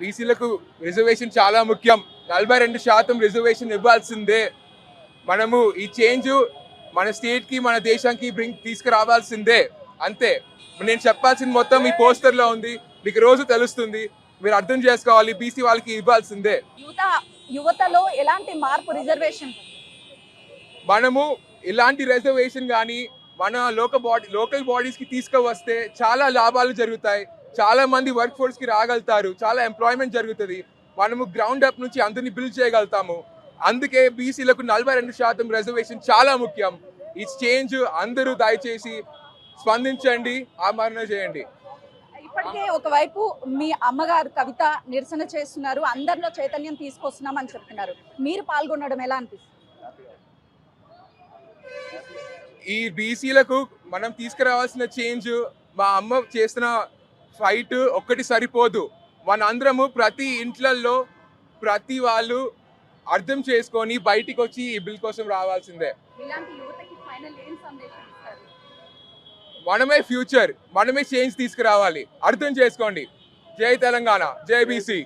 బీసీలకు రిజర్వేషన్ చాలా ముఖ్యం. నలభై రెండు శాతం రిజర్వేషన్ ఇవ్వాల్సిందే. మనము ఈ చేంజ్ మన స్టేట్కి మన దేశానికి బ్రింగ్ తీసుకురావాల్సిందే. అంతే. నేను చెప్పాల్సింది మొత్తం ఈ పోస్టర్లో ఉంది. మీకు రోజు తెలుస్తుంది. మీరు అర్థం చేసుకోవాలి. బీసీ వాళ్ళకి ఇవ్వాల్సిందే. యువత యువతలో ఎలాంటి మార్పు రిజర్వేషన్ మనము ఇలాంటి రిజర్వేషన్ కానీ మన లోక బాడీ లోకల్ బాడీస్కి తీసుకువస్తే చాలా లాభాలు జరుగుతాయి. చాలా మంది వర్క్ ఫోర్స్కి రాగలుగుతారు. చాలా ఎంప్లాయ్మెంట్ జరుగుతుంది. మనము గ్రౌండ్ అప్ నుంచి అందరిని బిల్డ్ చేయగలుగుతాము. అందుకే బీసీలకు నలభై రెండు శాతం రిజర్వేషన్ చాలా ముఖ్యం. ఈ చేంజ్ అందరూ దయచేసి స్పందించండి ఆమరణ చేయండి. ఇప్పటికే ఒకవైపు మీ అమ్మగారు కవిత నిరసన చేస్తున్నారు. అందరిలో చైతన్యం తీసుకొస్తున్నాం అని చెప్తున్నారు. మీరు పాల్గొనడం ఎలా అనిపిస్తుంది? ఈ బీసీలకు మనం తీసుకురావాల్సిన చేంజ్ మా అమ్మ చేసిన ఫైట్ ఒక్కటి సరిపోదు. మనందరము ప్రతి ఇంట్లల్లో ప్రతి వాళ్ళు అర్థం చేసుకొని బయటికి వచ్చి ఈ బిల్ కోసం రావాల్సిందే. ఇలాంటి యువతకి ఫైనల్ ఏం సందేశం ఇస్తారు? మనమే ఫ్యూచర్ మనమే చేంజ్ తీసుకురావాలి. అర్థం చేసుకోండి. జై తెలంగాణ జై బీసీ.